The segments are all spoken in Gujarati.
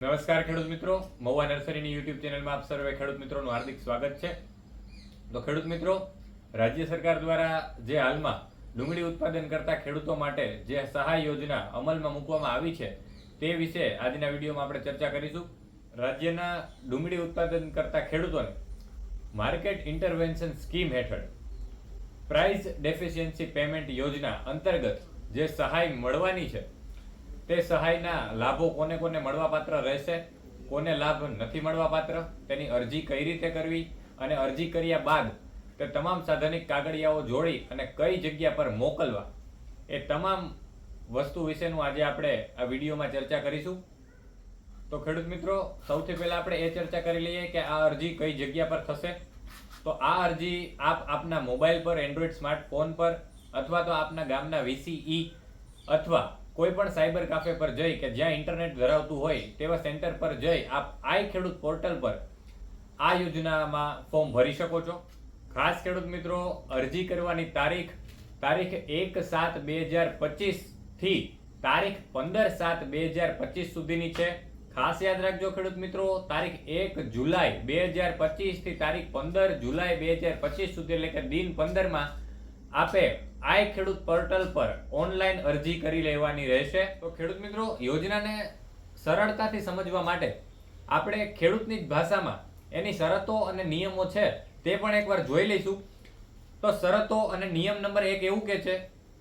નમસ્કાર ખેડૂત મિત્રો. મહુવા નર્સરીની યુટ્યુબ ચેનલમાં આપ સર્વે ખેડૂત મિત્રોનું હાર્દિક સ્વાગત છે. તો ખેડૂત મિત્રો, રાજ્ય સરકાર દ્વારા જે હાલમાં ડુંગળી ઉત્પાદન કરતા ખેડૂતો માટે જે સહાય યોજના અમલમાં મૂકવામાં આવી છે, તે વિશે આજના વિડીયોમાં આપણે ચર્ચા કરીશું. રાજ્યના ડુંગળી ઉત્પાદન કરતા ખેડૂતોને માર્કેટ ઇન્ટરવેન્શન સ્કીમ હેઠળ પ્રાઇસ ડેફિશિયન્સી પેમેન્ટ યોજના અંતર્ગત જે સહાય મળવાની છે તે સહાયના લાભો કોને કોને મળવાપાત્ર રહેશે, કોને લાભ નથી મળવાપાત્ર, તેની અરજી કઈ રીતે કરવી અને અરજી કર્યા બાદ તે તમામ સાધનિક કાગળિયાઓ જોડી અને કઈ જગ્યા પર મોકલવા, એ તમામ વસ્તુ વિશેનું આજે આપણે આ વિડીયોમાં ચર્ચા કરીશું. તો ખેડૂત મિત્રો, સૌથી પહેલાં આપણે એ ચર્ચા કરી લઈએ કે આ અરજી કઈ જગ્યા પર થશે. તો આ અરજી આપ આપના મોબાઈલ પર, એન્ડ્રોઈડ સ્માર્ટફોન પર અથવા તો આપના ગામના વીસીઈ અથવા કોઈ પણ સાયબર કાફે પર જઈ કે જ્યાં ઇન્ટરનેટ ધરાવતું હોય, તેવા સેન્ટર પર જઈ આપ આઈ ખેડૂત પોર્ટલ પર આ યોજનામાં ફોર્મ ભરી શકો છો. ખાસ ખેડૂત મિત્રો, અરજી કરવાની તારીખ તારીખ એક સાત બે હજાર પચીસથી તારીખ પંદર સાત બે હજાર પચીસ સુધીની છે. ખાસ યાદ રાખજો ખેડૂત મિત્રો, તારીખ એક જુલાઈ બે હજાર પચીસથી તારીખ પંદર જુલાઈ બે હજાર પચીસ સુધી એટલે કે દિન પંદરમાં આપે આઈ ખેડૂત પોર્ટલ પર ઓનલાઈન અરજી કરી લેવાની રહેશે. તો ખેડૂત મિત્રો, યોજનાને સરળતાથી સમજવા માટે આપણે ખેડૂતની જ ભાષામાં એની શરતો અને નિયમો છે તે પણ એકવાર જોઈ લઈશું. તો શરતો અને નિયમ નંબર એક એવું કે છે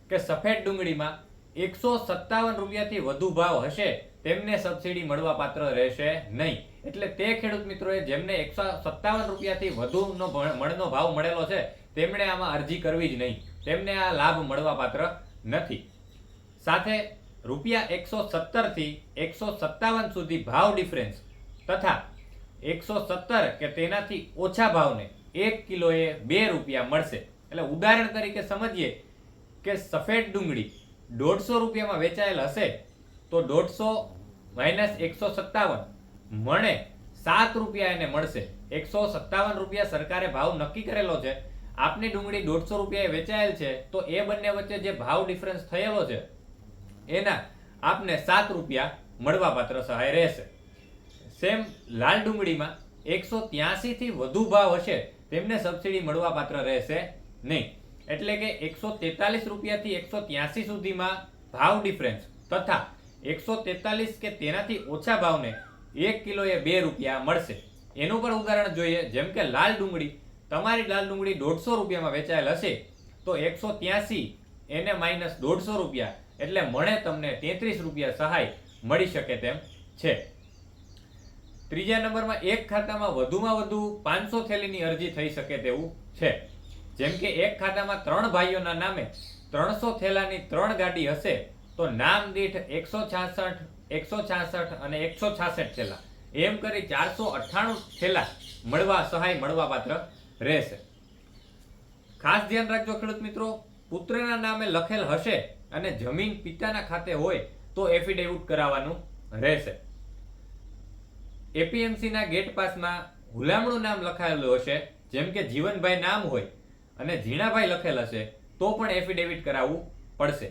કે સફેદ ડુંગળીમાં એકસો સત્તાવન રૂપિયાથી વધુ ભાવ હશે, તેમને સબસિડી મળવા પાત્ર રહેશે નહીં. એટલે તે ખેડૂત મિત્રોએ જેમને એકસો સત્તાવન રૂપિયાથી વધુનો મળનો ભાવ મળેલો છે તેમણે આમાં અરજી કરવી જ નહીં. તેમને આ લાભ મળવા પાત્ર નથી. સાથે રૂપિયા એકસો સત્તરથી એકસો સત્તાવન સુધી ભાવ ડિફરન્સ તથા એકસો સત્તર કે તેનાથી ઓછા ભાવને એક કિલોએ બે રૂપિયા મળશે. એટલે ઉદાહરણ તરીકે સમજીએ કે સફેદ ડુંગળી દોઢસો રૂપિયામાં વેચાયેલ હશે, તો દોઢસો માઇનસ એકસો સત્તાવન મણે સાત રૂપિયા એને મળશે. એકસો સત્તાવન રૂપિયા સરકારે ભાવ નક્કી કરેલો છે. આપની ડુંગળી દોઢસો રૂપિયાએ વેચાયેલ છે, તો એ બંને વચ્ચે જે ભાવ ડિફરન્સ થયેલો છે, એના આપને સાત રૂપિયા મળવાપાત્ર સહાય રહેશે. સેમ લાલ ડુંગળીમાં એકસો ત્યાંસીથી વધુ ભાવ હશે, તેમને સબસિડી મળવાપાત્ર રહેશે નહીં. એટલે કે એકસો તેતાલીસ રૂપિયાથી એકસો ત્યાસી સુધીમાં ભાવ ડિફરન્સ તથા એકસો તેતાલીસ કે તેનાથી ઓછા ભાવને એક કિલોએ બે રૂપિયા મળશે. એનું પણ ઉદાહરણ જોઈએ, જેમ કે લાલ ડુંગળી તમારી લાલ ડુંગળી દોઢસો રૂપિયામાં વેચાયેલ હશે, તો એકસો ત્યાસી, એને માઇનસ દોઢસો રૂપિયા, એટલે મળે તમને તેત્રીસ રૂપિયા સહાય મળી શકે તેમ છે. ત્રીજા નંબરમાં એક ખાતામાં વધુમાં વધુ પાંચસો થેલીની અરજી થઈ શકે તેવું છે. જેમ કે એક ખાતામાં ત્રણ ભાઈઓના નામે ત્રણસો થેલાની ત્રણ ગાડી હશે, તો નામ દીઠ એકસો છાસઠ એકસો છાસઠ અને એકસો છાસઠ થેલા. એમ કરી ચારસો અઠ્ઠાણું થેલા મળવા, સહાય મળવા પાત્ર રહેશે. ખાસ ધ્યાન રાખજો ખેડૂત મિત્રો, પુત્રના નામે લખેલ હશે અને જમીન પિતાના ખાતે હોય તો એફિડેવિટ કરાવવાનું રહેશે. એપીએમસી ના ગેટ પાસમાં હુલામણું નામ લખાયેલું હશે, જેમ કે જીવનભાઈ નામ હોય અને ઝીણાભાઈ લખેલ હશે, તો પણ એફિડેવિટ કરાવવું પડશે.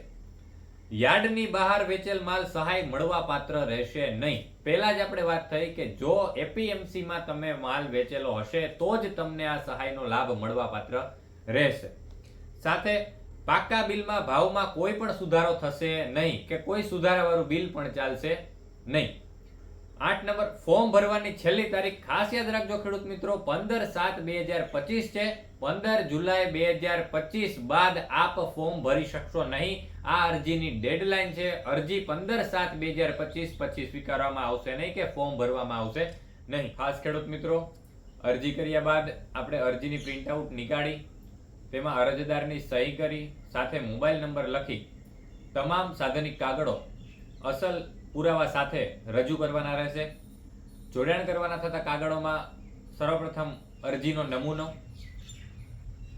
યાર્ડની બહાર વેચેલ માલ સહાય મળવા પાત્ર રહેશે નહીં. પહેલા જ આપણે વાત થઈ કે જો એપીએમસીમાં તમે માલ વેચેલો હશે, તો જ તમને આ સહાયનો લાભ મળવા પાત્ર રહેશે. સાથે પાકા બિલમાં ભાવમાં કોઈ પણ સુધારો થશે નહીં કે કોઈ સુધારાવાળું બિલ પણ ચાલશે નહીં. આઠ નંબર, ફોર્મ ભરવાની છેલ્લી તારીખ ખાસ યાદ રાખજો ખેડૂત મિત્રો, પંદર સાત બે હજાર પચીસ છે. પંદર જુલાઈ બે હજાર પચીસ બાદ આપ ફોર્મ ભરી શકશો નહીં. આ અરજીની ડેડલાઇન છે. અરજી પંદર સાત બે હજાર પચીસ પછી સ્વીકારવામાં આવશે નહીં કે ફોર્મ ભરવામાં આવશે નહીં. ખાસ ખેડૂત મિત્રો, અરજી કર્યા બાદ આપણે અરજીની પ્રિન્ટઆઉટ નીકાળી, તેમાં અરજદારની સહી કરી, સાથે મોબાઈલ નંબર લખી, તમામ સાધનિક કાગળો અસલ પુરાવા સાથે રજૂ કરવાના રહેશે. જોડાણ કરવાના થતા કાગળોમાં સર્વપ્રથમ અરજીનો નમૂનો,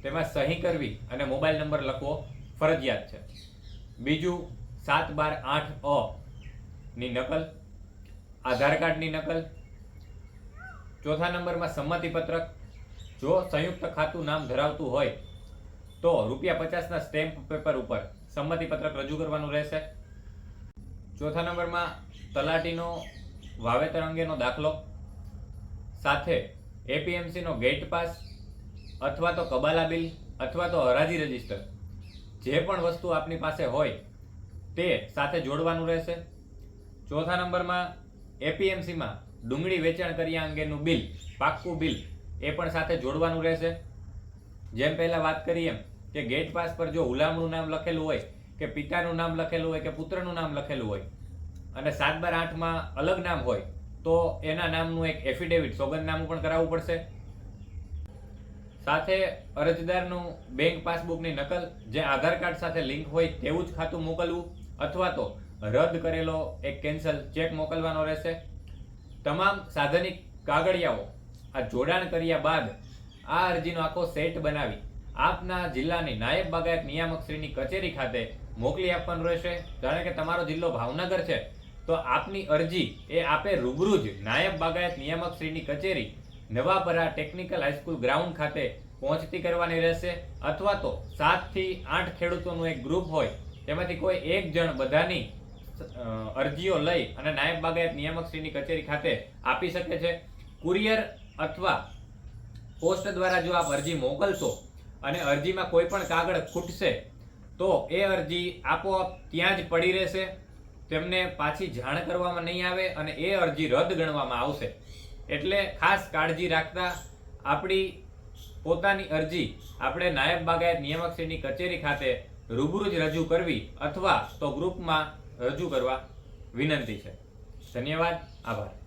તેમાં સહી કરવી અને મોબાઈલ નંબર લખવો ફરજિયાત છે. બીજું સાત બાર આઠ અ ની નકલ, આધાર કાર્ડની નકલ, ચોથા નંબરમાં સંમતિ પત્રક જો સંયુક્ત ખાતું નામ ધરાવતું હોય તો રૂપિયા પચાસના સ્ટેમ્પ પેપર ઉપર સંમતિ પત્રક રજૂ કરવાનું રહેશે. ચોથા નંબરમાં તલાટીનો વાવેતર અંગેનો દાખલો, સાથે એપીએમસીનો ગેટ પાસ, અથવા તો કબાલા બિલ, અથવા તો હરાજી રજિસ્ટર. જે પણ વસ્તુ આપની પાસે હોય તે સાથે જોડવાનું રહેશે. ચોથા નંબરમાં એપીએમસીમાં ડુંગળી વેચાણ કર્યા અંગેનું બિલ, પાક્કું બિલ એ પણ સાથે જોડવાનું રહેશે. જેમ પહેલાં વાત કરી એમ કે ગેટ પાસ પર જો હુલામણું નામ લખેલું હોય, કે પિતાનું નામ લખેલું હોય, કે પુત્રનું નામ લખેલું હોય, અને સાત બાર આઠમાં અલગ નામ હોય, તો એના નામનું એક એફિડેવિટ સોગંદનામું પણ કરાવવું પડશે. સાથે અરજદારનું બેંક પાસબુકની નકલ જે આધાર કાર્ડ સાથે લિંક હોય તેવું જ ખાતું મોકલવું અથવા તો રદ કરેલો એક કેન્સલ ચેક મોકલવાનો રહેશે. તમામ સાધનિક કાગળિયાઓ આ જોડાણ કર્યા બાદ આ અરજીનો આખો સેટ બનાવી આપના જિલ્લાની નાયબ બાગાયત નિયામક શ્રીની કચેરી ખાતે મોકલી આપવાનું રહેશે. જાણે કે તમારો જિલ્લો ભાવનગર છે, તો આપની અરજી એ આપે રૂબરૂ જ નાયબ બાગાયત નિયામક શ્રીની કચેરી નવાપરા ટેકનિકલ હાઈસ્કૂલ ગ્રાઉન્ડ ખાતે પહોંચતી કરવાની રહેશે અથવા તો સાતથી આઠ ખેડૂતોનું એક ગ્રુપ હોય, તેમાંથી કોઈ એક જણ બધાની અરજીઓ લઈ અને નાયબ બાગાયત નિયામકશ્રીની કચેરી ખાતે આપી શકે છે. કુરિયર અથવા પોસ્ટ દ્વારા જો આપ અરજી મોકલશો અને અરજીમાં કોઈ પણ કાગળ ખૂટશે, તો એ અરજી આપોઆપ ત્યાં જ પડી રહેશે. તેમને પાછી જાણ કરવામાં નહીં આવે અને એ અરજી રદ ગણવામાં આવશે. એટલે ખાસ કાળજી રાખતા આપણી પોતાની અરજી આપણે નાયબ બાગાયત નિયામક કચેરી ખાતે રૂબરૂ જ રજૂ કરવી અથવા તો ગ્રુપમાં રજૂ કરવા વિનંતી છે. ધન્યવાદ. આભાર.